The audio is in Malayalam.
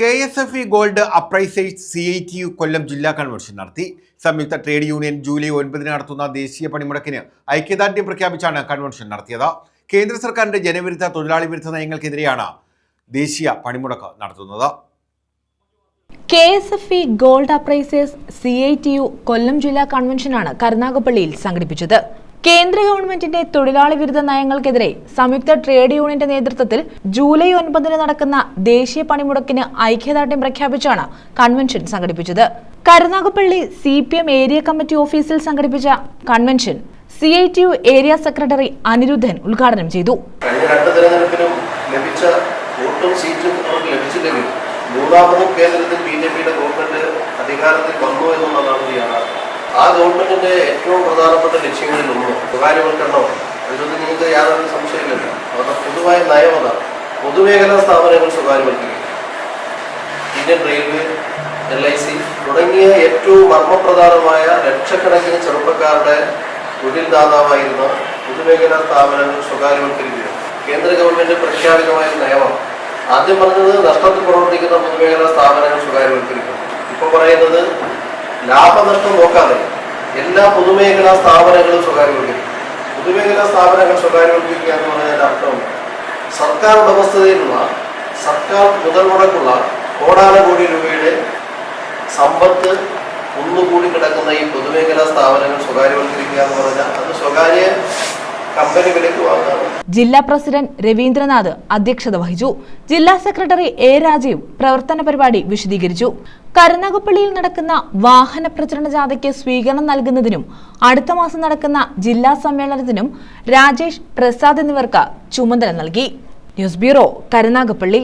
K S F E gold appraisers C I T U Kollam ജില്ലാ കൺവെൻഷൻ നടത്തി. സംയുക്ത ട്രേഡ് യൂണിയൻ ജൂലൈ ഒൻപതിന് നടത്തുന്ന ദേശീയ പണിമുടക്കിന് ഐക്യദാർഢ്യം പ്രഖ്യാപിച്ചാണ് കൺവെൻഷൻ നടത്തിയത്. കേന്ദ്ര സർക്കാരിന്റെ ജനവിരുദ്ധ തൊഴിലാളി വിരുദ്ധ നയങ്ങൾക്കെതിരെയാണ് ദേശീയ പണിമുടക്ക് നടത്തുന്നത്. K S F E gold appraisers C I T U Kollam ജില്ലാ കൺവെൻഷനാണ് കരുനാഗപ്പള്ളിയിൽ സംഘടിപ്പിച്ചത്. കേന്ദ്ര ഗവൺമെന്റിന്റെ തൊഴിലാളി വിരുദ്ധ നയങ്ങൾക്കെതിരെ സംയുക്ത ട്രേഡ് യൂണിയന്റെ നേതൃത്വത്തിൽ ജൂലൈ ഒൻപതിന് നടക്കുന്ന ദേശീയ പണിമുടക്കിന് ഐക്യദാർഢ്യം പ്രഖ്യാപിച്ചാണ് കൺവെൻഷൻ സംഘടിപ്പിച്ചത്. Karunagappally C P M area committee ഓഫീസിൽ സംഘടിപ്പിച്ച convention C I T U area secretary Aniruddhan ഉദ്ഘാടനം ചെയ്തു. ലഭിച്ച സീറ്റും കേന്ദ്രത്തിൽ അധികാരത്തിൽ വന്നു എന്നുള്ളതാണ് ആ ഗവൺമെന്റിന്റെ ഏറ്റവും പ്രധാനപ്പെട്ട ലക്ഷ്യങ്ങളിൽ ഒന്ന് സ്വകാര്യവൽക്കരണമാണ് അതിലൊന്നും നിങ്ങൾക്ക് യാതൊരു സംശയമില്ല അവരുടെ പൊതുവായ നയം അതാണ് പൊതുമേഖലാ സ്ഥാപനങ്ങൾ സ്വകാര്യവൽക്കരിക്കും Indian railway L I C തുടങ്ങിയ ഏറ്റവും മർമ്മപ്രധാനമായ ലക്ഷക്കണക്കിന് ചെറുപ്പക്കാരുടെ തൊഴിൽ ദാതാവായിരുന്ന പൊതുമേഖലാ സ്ഥാപനങ്ങൾ സ്വകാര്യവൽക്കരിക്കുക. കേന്ദ്ര ഗവൺമെന്റ് പ്രഖ്യാപിതമായ നയമാണ്. ആദ്യം പറഞ്ഞത് നഷ്ടത്തിൽ പ്രവർത്തിക്കുന്ന പൊതുമേഖലാ സ്ഥാപനങ്ങൾ സ്വകാര്യവൽക്കരിക്കും ഇപ്പോൾ പറയുന്നത് ലാഭനഷ്ടം നോക്കാതെ എല്ലാ പൊതുമേഖലാ സ്ഥാപനങ്ങളും സ്വകാര്യവൽക്കരിക്കും പൊതുമേഖലാ സ്ഥാപനങ്ങൾ സ്വകാര്യവൽക്കരിക്കുക എന്ന് പറഞ്ഞതിന്റെ അർത്ഥം സർക്കാർ ഉടമസ്ഥതയിലുള്ള സർക്കാർ മുതൽ മുടക്കുള്ള കോടാനുകോടി രൂപയുടെ സമ്പത്ത് ഒന്നുകൂടി കിടക്കുന്ന ഈ പൊതുമേഖലാ സ്ഥാപനങ്ങൾ സ്വകാര്യവൽക്കരിക്കുക എന്ന് പറഞ്ഞാൽ കമ്പനി ജില്ലാ പ്രസിഡന്റ് രവീന്ദ്രനാഥ് അധ്യക്ഷത വഹിച്ചു. ജില്ലാ സെക്രട്ടറി എ രാജീവ് പ്രവർത്തന പരിപാടി വിശദീകരിച്ചു. കരുനാഗപ്പള്ളിയിൽ നടക്കുന്ന വാഹന പ്രചരണ ജാഥയ്ക്ക് സ്വീകരണം നൽകുന്നതിനും അടുത്ത മാസം നടക്കുന്ന ജില്ലാ സമ്മേളനത്തിനും രാജേഷ് പ്രസാദ് എന്നിവർക്ക് ചുമതല നൽകി. News bureau Karunagappally.